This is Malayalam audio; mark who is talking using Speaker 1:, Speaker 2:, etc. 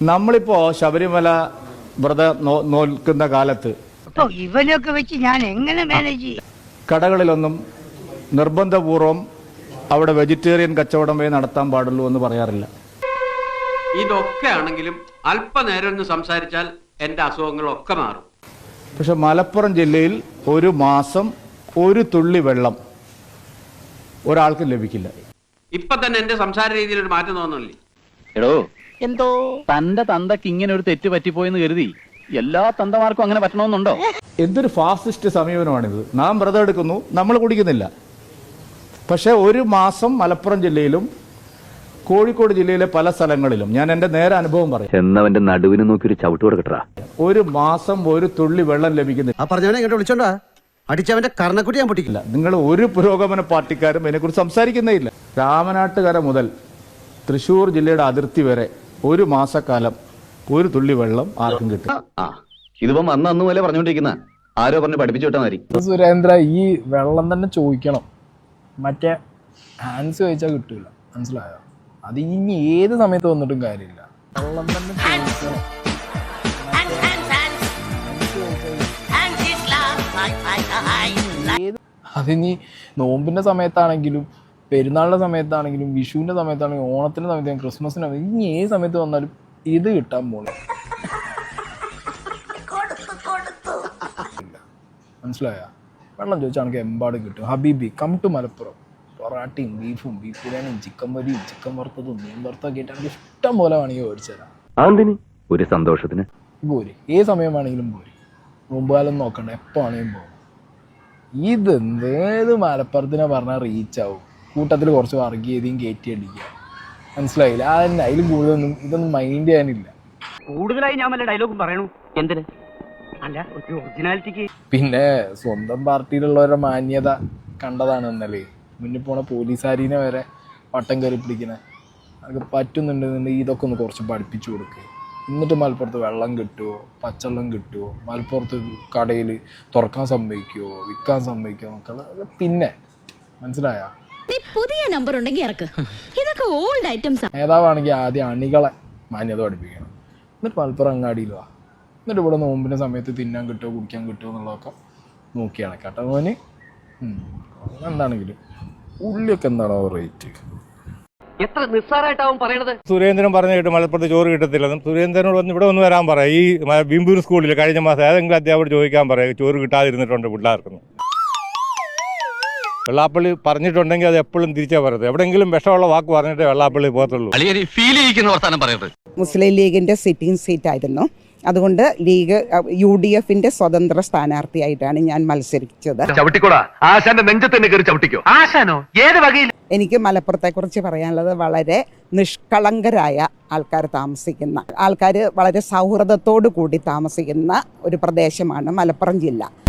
Speaker 1: നമ്മളിപ്പോ ശബരിമല വ്രതം നോൽക്കുന്ന കാലത്ത്
Speaker 2: ഇവനൊക്കെ വെച്ച് ഞാൻ എങ്ങനെ മാനേജ് ചെയ്യും?
Speaker 1: കടകളിലൊന്നും നിർബന്ധപൂർവം അവിടെ വെജിറ്റേറിയൻ കച്ചവടം കച്ചവടമേ നടത്താൻ പാടുള്ളൂ എന്ന് പറയാറില്ല.
Speaker 3: ഇതൊക്കെ ആണെങ്കിലും അല്പനേരം ഒന്ന് സംസാരിച്ചാൽ എന്റെ അസുഖങ്ങളൊക്കെ മാറും.
Speaker 1: പക്ഷെ മലപ്പുറം ജില്ലയിൽ ഒരു മാസം ഒരു തുള്ളി വെള്ളം ഒരാൾക്കും ലഭിക്കില്ല.
Speaker 3: ഇപ്പൊ തന്നെ എന്റെ സംസാര രീതിയിൽ ഒരു മാറ്റം തോന്നുന്നില്ലേ?
Speaker 4: എടോ എന്തോ? തന്റെ തന്തക്ക് ഇങ്ങനെ ഒരു തെറ്റ് പറ്റിപ്പോയെന്ന് കരുതി എല്ലാ തന്തമാർക്കും അങ്ങനെ പറ്റണമെന്നുണ്ടോ?
Speaker 1: എന്തൊരു ഫാസിസ്റ്റ് സമീപനമാണിത്. നാം വ്രതം എടുക്കുന്നു നമ്മൾ കുടിക്കുന്നില്ല. പക്ഷേ ഒരു മാസം മലപ്പുറം ജില്ലയിലും കോഴിക്കോട് ജില്ലയിലെ പല സ്ഥലങ്ങളിലും ഞാൻ എന്റെ നേരെ അനുഭവം പറയും.
Speaker 4: എന്നവന്റെ നടുവിന് നോക്കി ഒരു ചവിട്ട് കൊടുക്കട്ടാ.
Speaker 1: ഒരു മാസം ഒരു തുള്ളി വെള്ളം ലഭിക്കുന്നില്ല.
Speaker 5: ആ പറഞ്ഞവനെ ഇങ്ങോട്ട് വിളിച്ചോണ്ടാ അടിച്ചവന്റെ കർണക്കുട്ടി ഞാൻ പൊട്ടിക്കില്ല.
Speaker 1: നിങ്ങൾ ഒരു പുരോഗമന പാർട്ടിക്കാരും ഇതിനെക്കുറിച്ച് സംസാരിക്കുന്നേ ഇല്ല. രാമനാട്ടുകര മുതൽ തൃശൂർ ജില്ലയുടെ അതിർത്തി വരെ ഒരു മാസക്കാലം ഒരു തുള്ളി വെള്ളം ആർക്കും കിട്ടും
Speaker 4: ഇതിപ്പം അന്ന് അന്ന് പോലെ പറഞ്ഞോണ്ടിരിക്കുന്ന. ആരോ പറഞ്ഞു പഠിപ്പിച്ചു വിട്ടാ മതി.
Speaker 6: സുരേന്ദ്ര ഈ വെള്ളം തന്നെ ചോദിക്കണം. മറ്റേ ഹാൻഡ്സ് ചോദിച്ചാൽ കിട്ടൂല. മനസ്സിലായോ? അത് ഇനി ഏത് സമയത്ത് വന്നിട്ടും കാര്യമില്ല. വെള്ളം തന്നെ ചോദിക്കണം. അതിനി നോമ്പിന്റെ സമയത്താണെങ്കിലും പെരുന്നാളിന്റെ സമയത്താണെങ്കിലും വിഷുവിന്റെ സമയത്താണെങ്കിലും ഓണത്തിന്റെ സമയത്താണെങ്കിലും ക്രിസ്മസിന് ഇനി ഏത് സമയത്ത് വന്നാലും ഇത് കിട്ടാൻ പോണു. മനസ്സിലായ? വെള്ളം ചോദിച്ചാൽ എനിക്ക് എമ്പാടും കിട്ടും. ഹബീബി കം ടു മലപ്പുറം. പൊറാട്ടയും ബീഫും ബീഫ് ബിരിയാണിയും ചിക്കൻ വരിയും ചിക്കൻ വറുത്തതും മീൻ വറുത്തൊക്കെ ആയിട്ട് എനിക്ക് ഇഷ്ടം പോലെ വേണമെങ്കിൽ
Speaker 4: മേടിച്ചുതരാം ഒരു സന്തോഷത്തിന്?
Speaker 6: പോര് ഏത് സമയം വേണമെങ്കിലും പോര് മുമ്പ് കാലം നോക്കണ്ട എപ്പോൾ വേണമെങ്കിലും പോകും. ഇതെന്തേത് മലപ്പുറത്തിനെ പറഞ്ഞാൽ റീച്ച് ആവും? കൂട്ടത്തിൽ കുറച്ച് വർഗീയതയും കയറ്റി അടിക്കുക. മനസ്സിലായില്ല? അതന്നെ അതിലും കൂടുതലൊന്നും ഇതൊന്നും മൈൻഡ് ചെയ്യാനില്ല.
Speaker 7: കൂടുതലായി ഞാൻ വല്ല ഡയലോഗും പറയണു. എന്തിന്? അല്ല ഒരു ഒറിജിനാലിറ്റിക്ക്
Speaker 6: പിന്നെ സ്വന്തം പാർട്ടിയിലുള്ളവരുടെ മാന്യത കണ്ടതാണ് ഇന്നലെ മുന്നിൽ പോണ പോലീസാരീനെ വരെ വട്ടം കയറി പിടിക്കണ. അതൊക്കെ പറ്റുന്നുണ്ടെന്നുണ്ടെങ്കിൽ ഇതൊക്കെ ഒന്ന് കുറച്ച് പഠിപ്പിച്ചു കൊടുക്കുക എന്നിട്ട് മലപ്പുറത്ത് വെള്ളം കിട്ടുമോ പച്ചവെള്ളം കിട്ടുമോ മലപ്പുറത്ത് കടയിൽ തുറക്കാൻ സമ്മതിക്കുമോ വിൽക്കാൻ സമ്മതിക്കുമോ എന്നൊക്കെ പിന്നെ മനസ്സിലായ?
Speaker 8: നീ പുതിയ നമ്പർ ഉണ്ടെങ്കിൽ ഇറക്ക്. ഇതൊക്കെ ഓൾഡ് ഐറ്റംസ്
Speaker 6: നേതാവാണെങ്കിൽ ആദ്യം അണികളെ മാന്യത പഠിപ്പിക്കണം. എന്നിട്ട് മലപ്പുറം അങ്ങാടിയിൽ വാ. എന്നിട്ട് ഇവിടെ നോമ്പിന്റെ സമയത്ത് തിന്നാൻ കിട്ടുമോ കുടിക്കാൻ കിട്ടുമോ എന്നുള്ളതൊക്കെ നോക്കിയാണ് കേട്ടോ മോന്. എന്താണെങ്കിലും ഉള്ളിയൊക്കെ എന്താണോ റേറ്റ്
Speaker 7: എത്ര നിസ്സാരായിട്ടാവും പറയണത്?
Speaker 9: സുരേന്ദ്രൻ പറഞ്ഞു കേട്ട് മലപ്പുറത്ത് ചോറ് കിട്ടത്തില്ലെന്നും സുരേന്ദ്രനോട് വന്ന് ഇവിടെ ഒന്ന് വരാൻ പറയാം ഈ ബിംബൂർ സ്കൂളിൽ കഴിഞ്ഞ മാസം ഏതെങ്കിലും അധ്യാപകർ ചോദിക്കാൻ പറയാം ചോറ് കിട്ടാതിരുന്നിട്ടുണ്ട് പിള്ളേർക്കെന്ന്. വെള്ളാപ്പള്ളി പറഞ്ഞിട്ടുണ്ടെങ്കിൽ അത് എപ്പോഴും തിരിച്ചാ പറയുന്നത് എവിടെയെങ്കിലും വിഷമുള്ള വാക്ക് പറഞ്ഞിട്ടേ വെള്ളാപ്പള്ളി പോകത്തുള്ളൂ.
Speaker 4: ഫീൽ ചെയ്യുന്ന വർത്താനം പറയരുത്.
Speaker 10: മുസ്ലിം ലീഗിന്റെ സിറ്റിംഗ് സീറ്റ് ആയിരുന്നു. അതുകൊണ്ട് ലീഗ് യു ഡി എഫിന്റെ സ്വതന്ത്ര സ്ഥാനാർത്ഥിയായിട്ടാണ് ഞാൻ മത്സരിച്ചത്. എനിക്ക് മലപ്പുറത്തെ കുറിച്ച് പറയാനുള്ളത് വളരെ നിഷ്കളങ്കരായ ആൾക്കാർ താമസിക്കുന്ന ആൾക്കാർ വളരെ സൗഹൃദത്തോടു കൂടി താമസിക്കുന്ന ഒരു പ്രദേശമാണ് മലപ്പുറം ജില്ല.